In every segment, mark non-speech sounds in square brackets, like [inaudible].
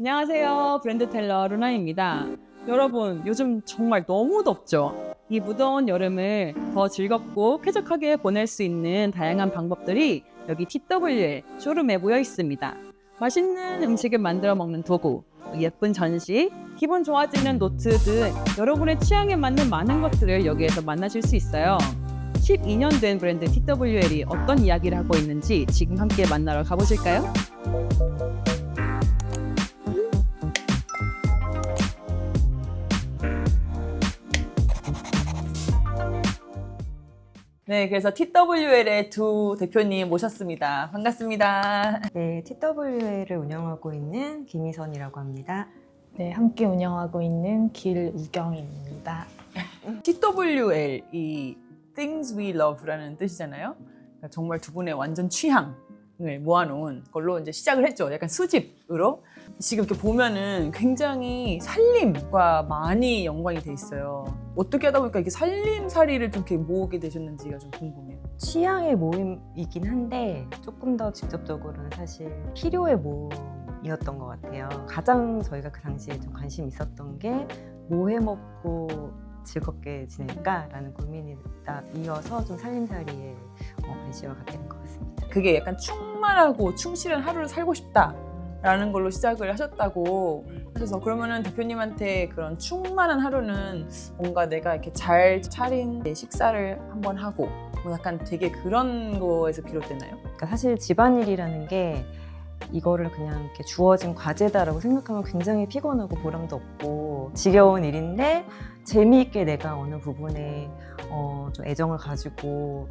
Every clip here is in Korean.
안녕하세요. 브랜드 텔러 루나입니다. 여러분, 요즘 정말 너무 덥죠? 이 무더운 여름을 더 즐겁고 쾌적하게 보낼 수 있는 다양한 방법들이 여기 TWL 쇼룸에 모여 있습니다. 맛있는 음식을 만들어 먹는 도구, 예쁜 전시, 기분 좋아지는 노트 등 여러분의 취향에 맞는 많은 것들을 여기에서 만나실 수 있어요. 12년 된 브랜드 TWL이 어떤 이야기를 하고 있는지 지금 함께 만나러 가보실까요? 네, 그래서 TWL의 두 대표님 모셨습니다. 반갑습니다. 네, TWL을 운영하고 있는 김희선이라고 합니다. 네, 함께 운영하고 있는 길우경입니다. TWL 이 Things We Love라는 뜻이잖아요. 그러니까 정말 두 분의 완전 취향을 모아놓은 걸로 이제 시작을 했죠. 약간 수집으로 지금 이렇게 보면은 굉장히 살림과 많이 연관이 돼 있어요. 어떻게 하다 보니까 이렇게 살림살이를 좀 이렇게 모으게 되셨는지가 좀 궁금해요. 취향의 모임이긴 한데 조금 더 직접적으로는 사실 필요의 모임이었던 것 같아요. 가장 저희가 그 당시에 좀 관심 있었던 게 뭐 해 먹고 즐겁게 지낼까라는 고민이 딱 이어서 좀 살림살이에 어, 관심을 갖게 된 것 같습니다. 그게 약간 충만하고 충실한 하루를 살고 싶다 라는 걸로 시작을 하셨다고 하셔서 그러면은 대표님한테 그런 충만한 하루는 뭔가 내가 이렇게 잘 차린 내 식사를 한번 하고 뭐 약간 되게 그런 거에서 비롯되나요? 그러니까 사실 집안일이라는 게 이거를 그냥 이렇게 주어진 과제다라고 생각하면 굉장히 피곤하고 보람도 없고 지겨운 일인데 재미있게 내가 어느 부분에 어, 좀 애정을 가지고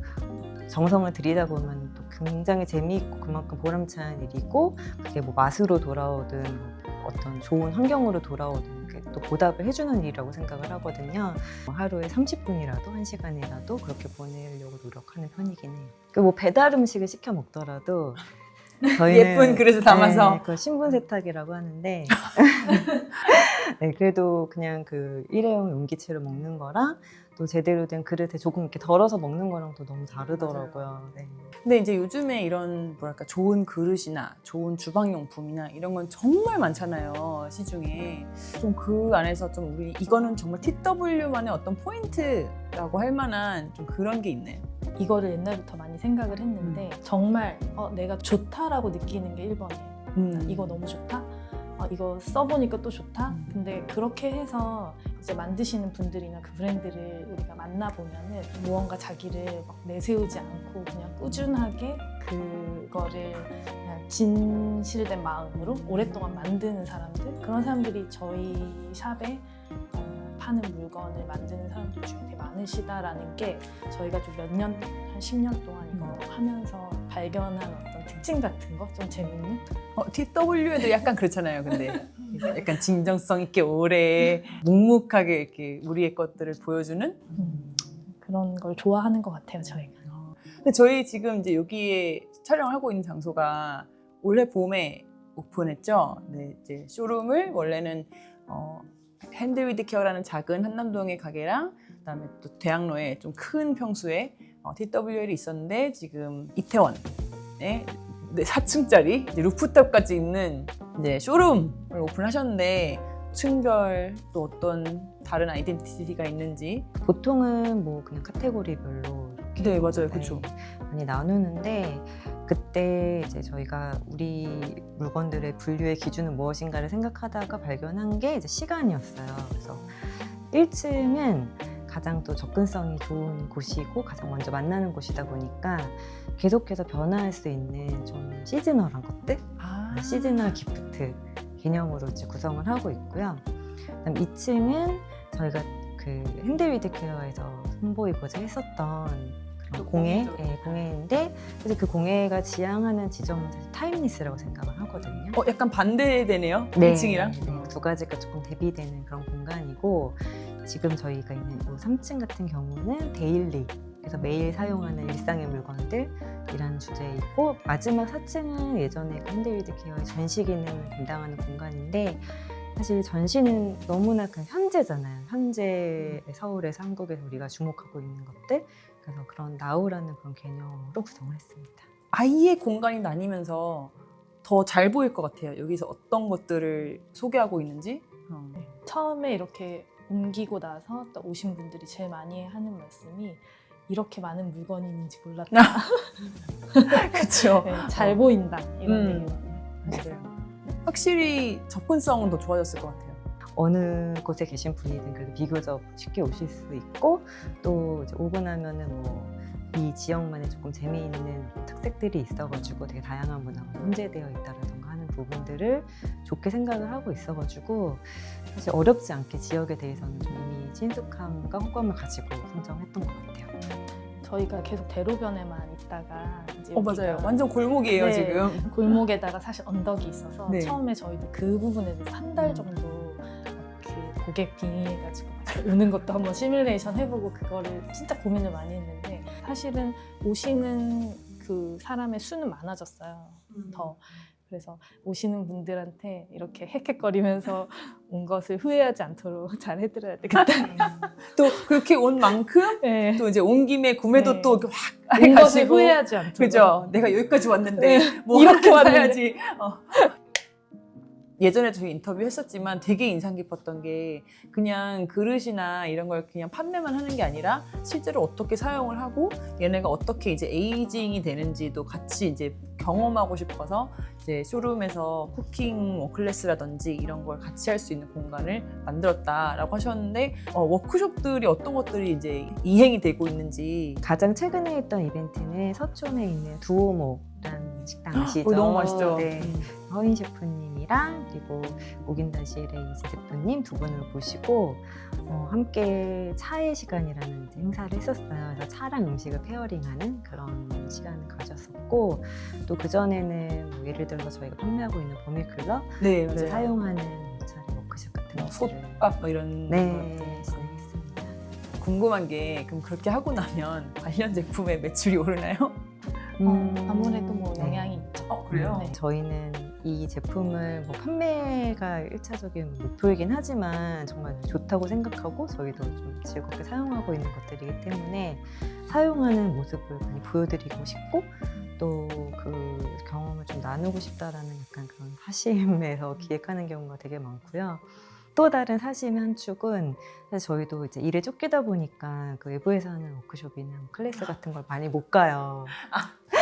정성을 들이다 보면 또 굉장히 재미있고 그만큼 보람찬 일이고 그게 뭐 맛으로 돌아오든 뭐 어떤 좋은 환경으로 돌아오든 또 보답을 해주는 일이라고 생각을 하거든요. 뭐 하루에 30분이라도 1시간이라도 그렇게 보내려고 노력하는 편이긴 해요. 그뭐 배달 음식을 시켜 먹더라도 저희는 예쁜 그릇에 담아서 네, 그걸 신분 세탁이라고 하는데 [laughs] 네, 그래도 그냥 그 일회용 용기채로 먹는 거랑 또 제대로 된 그릇에 조금 이렇게 덜어서 먹는 거랑 또 너무 다르더라고요. 네. 근데 이제 요즘에 이런 뭐랄까 좋은 그릇이나 좋은 주방용품이나 이런 건 정말 많잖아요 시중에 좀 그 안에서 좀 우리 이거는 정말 TW만의 어떤 포인트라고 할 만한 좀 그런 게 있나요? 이거를 옛날부터 많이 생각을 했는데 정말 어, 내가 좋다라고 느끼는 게 1번이에요. 음. 이거 너무 좋다. 어, 이거 써보니까 또 좋다. 음. 근데 그렇게 해서 이제 만드시는 분들이나 그 브랜드를 우리가 만나 보면은 무언가 자기를 막 내세우지 않고 그냥 꾸준하게 그거를 그냥 진실된 마음으로 오랫동안 만드는 사람들 그런 사람들이 저희 샵에 어, 파는 물건을 만드는 사람들 중에 시다라는 게 저희가 좀 몇 년, 한 10년 동안 이거 하면서 발견한 어떤 특징 같은 거 좀 재밌는 어, TW에도 약간 그렇잖아요. 근데 [laughs] 약간 진정성 있게 오래 묵묵하게 이렇게 우리의 것들을 보여주는. 음, 그런 걸 좋아하는 것 같아요 저희가. 근데 저희 지금 이제 여기에 촬영하고 있는 장소가 올해 봄에 오픈했죠. 네, 이제 쇼룸을 원래는 어, 핸드위드 케어라는 작은 한남동의 가게랑 그다음에 또 대학로에 좀 큰 평수에 어, TWL이 있었는데 지금 이태원에 네, 4층짜리 루프탑까지 있는 이제 쇼룸을 오픈하셨는데 층별 또 어떤 다른 아이덴티티가 있는지. 보통은 뭐 그냥 카테고리별로 이렇게 네 맞아요. 네, 그렇죠 많이 나누는데 그때 이제 저희가 우리 물건들의 분류의 기준은 무엇인가를 생각하다가 발견한 게 이제 시간이었어요. 그래서 1층은 가장 또 접근성이 좋은 곳이고 가장 먼저 만나는 곳이다 보니까 계속해서 변화할 수 있는 좀 시즈널한 것들, 아, 시즈널 기프트 개념으로 이제 구성을 하고 있고요. 그다음 2층은 저희가 그 핸드위드 케어에서 선보이고자 했었던 또 그런 공예. 예, 공예인데 사실 그 공예가 지향하는 지점은 사실 타임리스라고 생각을 하거든요. 어, 약간 반대되네요 1층이랑 네, 두 가지가 조금 대비되는 그런 공간이고 지금 저희가 있는 이 3층 같은 경우는 데일리 그래서 매일 사용하는 일상의 물건들이라는 주제이고 마지막 4층은 예전에 그 핸드위드 케어의 전시 기능을 담당하는 공간인데 사실 전시는 너무나 그 현재잖아요. 현재 서울에서 한국에서 우리가 주목하고 있는 것들 그래서 그런 나우라는 그런 개념으로 구성을 했습니다. 아예 공간이 나뉘면서 더 잘 보일 것 같아요. 여기서 어떤 것들을 소개하고 있는지. 어. 처음에 이렇게 옮기고 나서 또 오신 분들이 제일 많이 하는 말씀이 이렇게 많은 물건이 있는지 몰랐다. [laughs] 그렇죠. 네, 잘 보인다 이런 음. 얘기 많이 해요. 맞아요. 확실히 접근성은 더 좋아졌을 것 같아요. 어느 곳에 계신 분이든 그래도 비교적 쉽게 오실 수 있고 또 이제 오고 나면은 뭐 이 지역만의 조금 재미있는 특색들이 있어가지고 되게 다양한 문화가 혼재되어 있다라던가 하는 부분들을 좋게 생각을 하고 있어가지고 사실 어렵지 않게 지역에 대해서는 좀 이미 친숙함과 호감을 가지고 선정했던 것 같아요. 저희가 계속 대로변에만 있다가 이제 어 맞아요. 완전 골목이에요 네. 지금. 골목에다가 사실 언덕이 있어서 네. 처음에 저희도 그 부분에 대해서 한달 음. 정도 고객 빙의해가지고 막 오는 것도 한번 시뮬레이션 해보고 그거를 진짜 고민을 많이 했는데 사실은 오시는 그 사람의 수는 많아졌어요. 더 그래서 오시는 분들한테 이렇게 헥헥거리면서 [laughs] 온 것을 후회하지 않도록 [laughs] 잘 해드려야 되겠다. 또 그렇게 온 만큼 네. 또 이제 온 김에 구매도 네. 또 이렇게 확온 것을 후회하지 않도록. 그죠? 내가 여기까지 왔는데 네. 뭐 이렇게. 와야지. 어. 예전에 저희 인터뷰 했었지만 되게 인상 깊었던 게 그냥 그릇이나 이런 걸 그냥 판매만 하는 게 아니라 실제로 어떻게 사용을 하고 얘네가 어떻게 이제 에이징이 되는지도 같이 이제 경험하고 싶어서 이제 쇼룸에서 쿠킹 뭐 클래스라든지 이런 걸 같이 할 수 있는 공간을 만들었다라고 하셨는데 어, 워크숍들이 어떤 것들이 이제 이행이 되고 있는지 가장 최근에 했던 이벤트는 서촌에 있는 두오목이라는 식당 아시죠? 거기 너무 맛있죠. 네. 음. 허인 셰프님이랑 그리고 오긴다시엘의 이지 대표님 두 분을 모시고 어, 함께 차의 시간이라는 행사를 했었어요. 그래서 차랑 음식을 페어링하는 그런 시간을 가졌었고 또그 전에는 뭐 예를 들어서 저희가 판매하고 있는 버밀클럽을 네 맞아요. 사용하는 차례 워크숍 같은 뭐 것들을 뭐 이런 네 것들. 진행했습니다. 궁금한 게 그럼 그렇게 하고 나면 [laughs] 관련 제품의 매출이 오르나요? 어, 아무래도 뭐 네. 영향이 있죠. 어 네. 저희는 이 제품을 뭐 판매가 일차적인 목표이긴 하지만 정말 좋다고 생각하고 저희도 좀 즐겁게 사용하고 있는 것들이기 때문에 사용하는 모습을 많이 보여드리고 싶고 또 그 경험을 좀 나누고 싶다라는 약간 그런 사심에서 기획하는 경우가 되게 많고요. 또 다른 사심의 한 축은 사실 저희도 이제 일에 쫓기다 보니까 그 외부에서 하는 워크숍이나 뭐 클래스 같은 걸 많이 못 가요.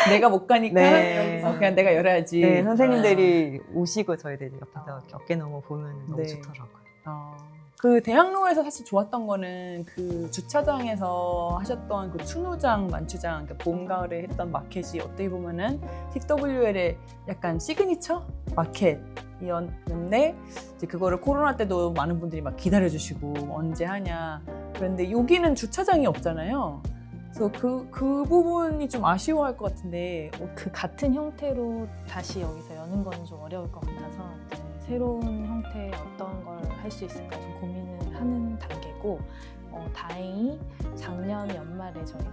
내가 못 가니까 네. 어, 그냥 내가 열어야지. 네, 선생님들이 오시고 저희들 이 옆에서 이렇게 어깨 너머 보면 너무 네. 좋더라고요. 어. 그 대학로에서 사실 좋았던 거는 그 주차장에서 하셨던 그 춘우장, 만추장, 그러니까 봄, 가을에 했던 마켓이 어떻게 보면은 TWL의 약간 시그니처 마켓 이었는데 이제 그거를 코로나 때도 많은 분들이 막 기다려주시고 언제 하냐. 그런데 여기는 주차장이 없잖아요. 그래서 그, 그 부분이 좀 아쉬워할 것 같은데 어, 그 같은 형태로 다시 여기서 여는 건 좀 어려울 것 같아서 이제 새로운 형태의 어떤 걸 할 수 있을까 좀 고민을 하는 단계고 어, 다행히 작년 연말에 저희가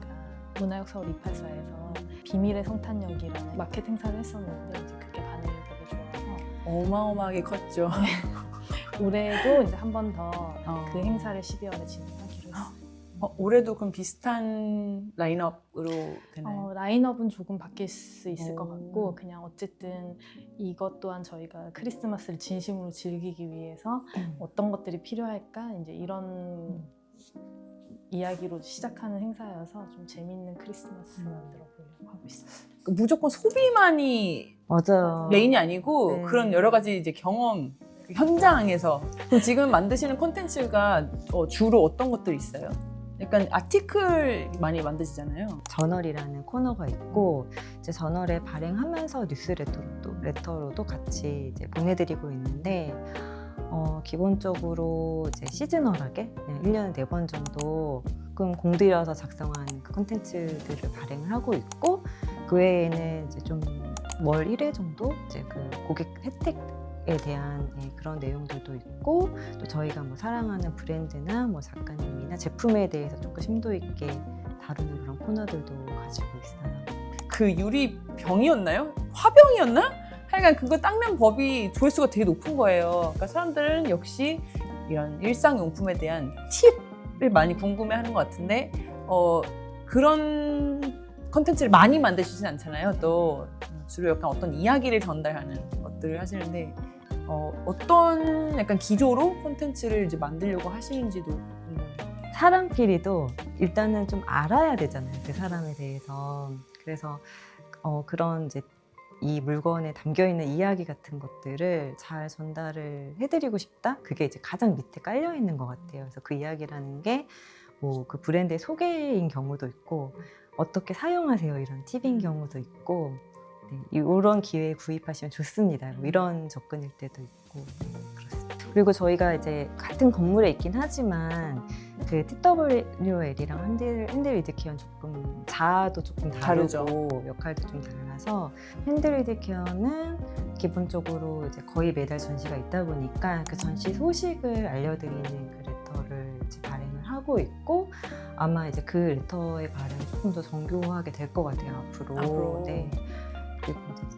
문화역서 리파사에서 비밀의 성탄역이라는 마켓 행사를 했었는데 이제 그게 반응이 되게 좋아서 어마어마하게 컸죠. [laughs] 올해도 이제 한 번 더그 어. 행사를 12월에 진행하기로 했어요. 어, 올해도 그럼 비슷한 라인업으로 되나요? 어, 라인업은 조금 바뀔 수 있을 것 오. 같고 그냥 어쨌든 이것 또한 저희가 크리스마스를 진심으로 즐기기 위해서 음. 어떤 것들이 필요할까 이제 이런 이야기로 시작하는 행사여서 좀 재밌는 크리스마스 음. 만들어 보려고 하고 있어요. 그 무조건 소비만이 맞아요. 메인이 아니고 네. 그런 여러 가지 이제 경험 그 현장에서 그럼 지금 만드시는 콘텐츠가 어, 주로 어떤 것들이 있어요? 약간 아티클 많이 만드시잖아요. 저널이라는 코너가 있고 이제 저널에 발행하면서 뉴스레터로도 레터로도 같이 이제 보내드리고 있는데 어, 기본적으로 이제 그냥 1년에 4번 정도 조금 공들여서 작성한 그 콘텐츠들을 발행을 하고 있고 그 외에는 이제 좀 월 1회 정도 이제 그 고객 혜택 에 대한 예, 그런 내용들도 있고 또 저희가 뭐 사랑하는 브랜드나 뭐 작가님이나 제품에 대해서 조금 심도 있게 다루는 그런 코너들도 가지고 있어요. 그 유리 병이었나요? 화병이었나? 하여간 그거 닦는 법이 조회수가 되게 높은 거예요. 그러니까 사람들은 역시 이런 일상용품에 대한 팁을 많이 궁금해하는 것 같은데 어, 그런 컨텐츠를 많이 만드시진 않잖아요. 또 음, 주로 약간 어떤 이야기를 전달하는 것들을 하시는데 어, 어떤 약간 기조로 콘텐츠를 이제 만들려고 하시는지도 궁금해요. 사람끼리도 일단은 좀 알아야 되잖아요. 그 사람에 대해서. 그래서 어, 그런 이제 이 물건에 담겨 있는 이야기 같은 것들을 잘 전달을 해드리고 싶다. 그게 이제 가장 밑에 깔려 있는 것 같아요. 그래서 그 이야기라는 게 뭐 그 브랜드의 소개인 경우도 있고 어떻게 사용하세요 이런 팁인 경우도 있고 네, 이런 기회에 구입하시면 좋습니다. 뭐 이런 접근일 때도 있고 네, 그렇습니다. 그리고 저희가 이제 같은 건물에 있긴 하지만 그 TWL이랑 핸들 핸들 위드 케어는 조금 자아도 조금 다르죠. 다르고 역할도 좀 달라서 핸들 위드 케어는 기본적으로 이제 거의 매달 전시가 있다 보니까 그 전시 소식을 알려드리는 그 레터를 이제 발행을 하고 있고 아마 이제 그 레터의 발행이 조금 더 정교하게 될 것 같아요 앞으로. 앞으로. 네.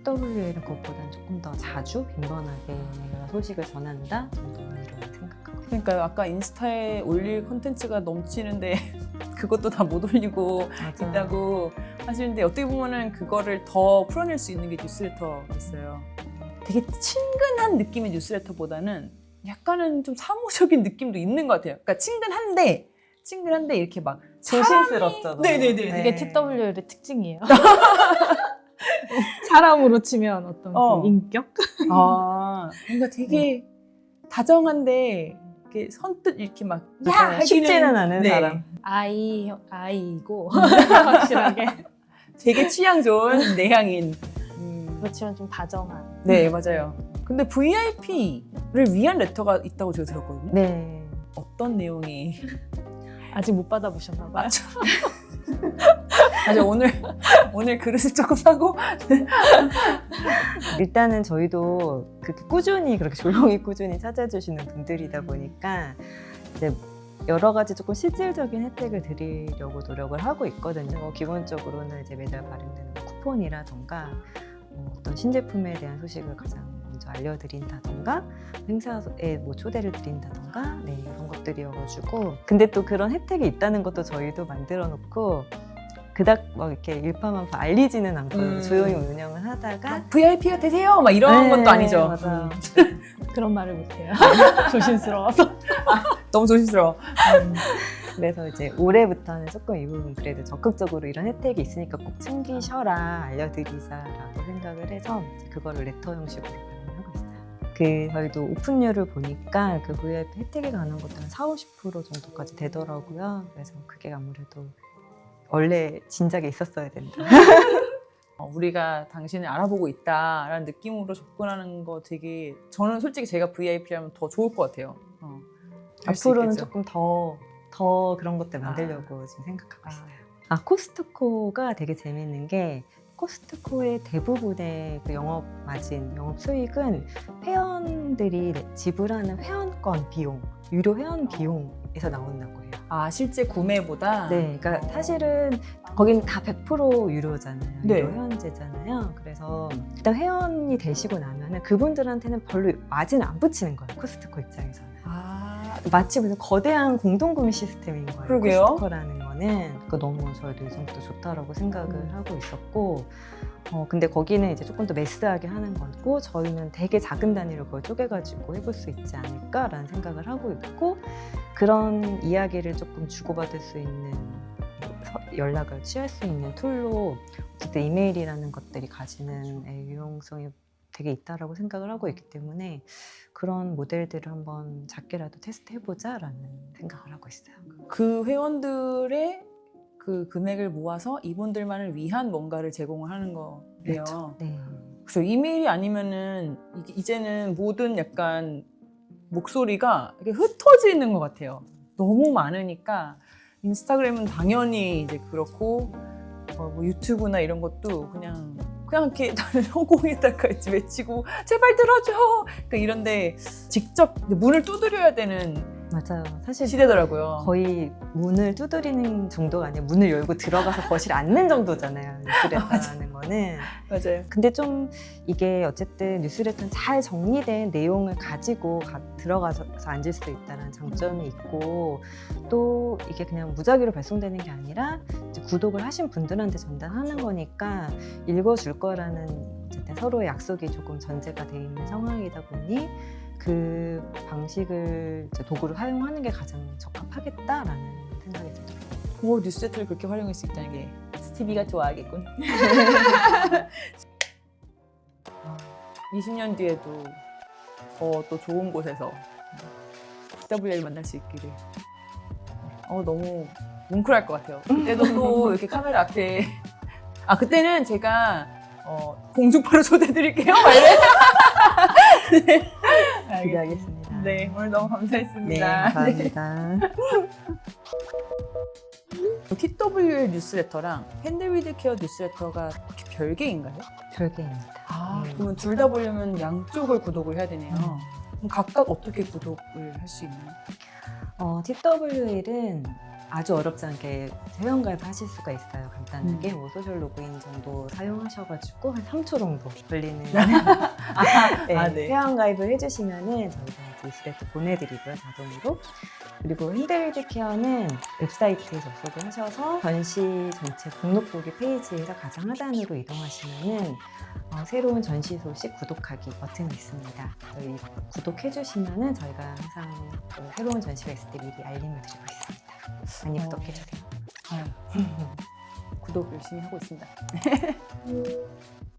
TWL은 그것보다는 조금 더 자주 빈번하게 내가 소식을 전한다 정도로 생각하고 그러니까 아까 인스타에 올릴 콘텐츠가 넘치는데 [laughs] 그것도 다 못 올리고 맞아. 있다고 하시는데 어떻게 보면은 그거를 더 풀어낼 수 있는 게 뉴스레터였어요. 되게 친근한 느낌의 뉴스레터보다는 약간은 좀 사무적인 느낌도 있는 것 같아요. 그러니까 친근한데 친근한데 이렇게 막 조심스럽죠. 네네 네. 이게 TWL의 특징이에요. [laughs] [laughs] 사람으로 치면 어떤 어. 그 인격? 아 뭔가 되게 다정한데 이렇게 선뜻 이렇게 막 야! 하기는- 쉽지는 않은 네. 사람. 아이 아이이고 [laughs] 확실하게 되게 취향 좋은 내향인. 음. 그렇지만 좀 다정한. 네 맞아요. 근데 VIP를 위한 레터가 있다고 제가 들었거든요. 네. 어떤 내용이? 아직 못 받아보셨나 봐요. [laughs] 사실 오늘 [laughs] 오늘 그릇을 조금 사고 [laughs] 일단은 저희도 그렇게 꾸준히 그렇게 조용히 꾸준히 찾아주시는 분들이다 보니까 이제 여러 가지 조금 실질적인 혜택을 드리려고 노력을 하고 있거든요. 뭐 기본적으로는 이제 매달 발행되는 뭐 쿠폰이라던가 뭐 어떤 신제품에 대한 소식을 가장 먼저 알려드린다던가 행사에 뭐 초대를 드린다던가 네 이런 것들이어가지고 근데 또 그런 혜택이 있다는 것도 저희도 만들어 놓고 그닥 막 이렇게 일파만파 알리지는 않고 음. 조용히 운영을 하다가 VIP가 되세요 막 이런 네, 것도 아니죠. 맞아요. 음. [laughs] 그런 말을 못해요. [laughs] 조심스러워서. 너무 조심스러워. 그래서 이제 올해부터는 조금 이 부분 그래도 적극적으로 이런 혜택이 있으니까 꼭 챙기셔라 알려드리자라고 생각을 해서 이제 그거를 레터 형식으로 발행하고 있어요. 그 저희도 오픈율을 보니까 그 VIP 혜택에 관한 것들은 4, 50% 정도까지 되더라고요. 그래서 그게 아무래도 원래 진작에 있었어야 된다. [laughs] 어, 우리가 당신을 알아보고 있다라는 느낌으로 접근하는 거 되게 저는 솔직히 제가 VIP라면 더 좋을 것 같아요. 어, 할수 앞으로는 있겠죠. 조금 더, 더 그런 것들 만들려고 지금 생각하고 아. 있어요. 아, 코스트코가 되게 재밌는 게 코스트코의 대부분의 그 영업 마진, 영업 수익은 회원들이 지불하는 회원권 비용, 유료 회원 비용에서 나온다고 해요. 아 실제 구매보다 네, 그러니까 사실은 거기는 다 100% 유료잖아요. 네. 유료 회원제잖아요. 그래서 일단 회원이 되시고 나면은 그분들한테는 별로 마진 안 붙이는 거예요. 코스트코 입장에서는. 아, 마치 무슨 거대한 공동구매 시스템인 거예요. 그러게요. 코스트코라는 거는 그 너무 저희도 예전부터 좋다라고 생각을 음. 하고 있었고, 어 근데 거기는 이제 조금 더 매스하게 하는 거고 저희는 되게 작은 단위로 그걸 쪼개가지고 해볼 수 있지 않을까라는 생각을 하고 있고 그런 이야기를 조금 주고받을 수 있는 서- 연락을 취할 수 있는 툴로 어쨌든 이메일이라는 것들이 가지는 예, 유용성이 되게 있다라고 생각을 하고 있기 때문에 그런 모델들을 한번 작게라도 테스트해보자라는 생각을 하고 있어요. 그 회원들의 그 금액을 모아서 이분들만을 위한 뭔가를 제공을 하는 거예요. 그렇죠. 네. 그래서 이메일이 아니면은 이제는 모든 약간 목소리가 이렇게 흩어지는 것 같아요. 너무 많으니까 인스타그램은 당연히 이제 그렇고 어, 뭐 유튜브나 이런 것도 그냥 그냥 이렇게 [laughs] 다른 허공에다가 외치고 제발 들어줘. 그러니까 이런데 직접 문을 두드려야 되는 맞아요. 사실 시대더라고요. 거의 문을 두드리는 정도가 아니라 문을 열고 들어가서 거실 앉는 정도잖아요. [laughs] 뉴스레터라는 거는. 맞아요. 근데 좀 이게 어쨌든 뉴스레터는 잘 정리된 내용을 가지고 가- 들어가서 앉을 수 있다는 장점이 있고 또 이게 그냥 무작위로 발송되는 게 아니라 구독을 하신 분들한테 전달하는 거니까 읽어줄 거라는 어쨌든 서로의 약속이 조금 전제가 돼 있는 상황이다 보니 그 방식을 도구를 사용하는 게 가장 적합하겠다라는 생각이 들더라고요. 오 뉴스레터를 그렇게 활용할 수 있다는 게 스티비가 좋아하겠군. [laughs] 20년 뒤에도 더 또 좋은 곳에서 TW를 만날 수 있기를. 어 너무 뭉클할 것 같아요. 그때도 또 이렇게 카메라 앞에 아 그때는 제가 어, 공중파로 [laughs] 초대드릴게요. 네. [laughs] 기대하겠습니다. 네 오늘 너무 네, 감사했습니다. 감사합니다. [laughs] TWL 뉴스레터랑 핸들위드 케어 뉴스레터가 별개인가요? 별개입니다. 아, 네. 그러면 둘 다 보려면 양쪽을 구독을 해야 되네요. 음. 그럼 각각 어떻게 구독을 할 수 있나요? 어, TWL은 아주 어렵지 않게 회원가입 하실 수가 있어요. 간단하게 음. 뭐 소셜 로그인 정도 사용하셔가지고 한 3초 정도 걸리는 [laughs] 아, 네, 아, 네. 회원가입을 해주시면은 저희가 뉴스레터 보내드리고요 자동으로 그리고 핸들드 케어는 웹사이트에 접속을 하셔서 전시 전체 목록 보기 페이지에서 가장 하단으로 이동하시면은 어, 새로운 전시 소식 구독하기 버튼이 있습니다. 저희 구독해주시면은 저희가 항상 그 새로운 전시가 있을 때 미리 알림을 드리고 있습니다. 많이 어. 구독해주세요. 아유, [laughs] 구독 열심히 하고 있습니다. [laughs]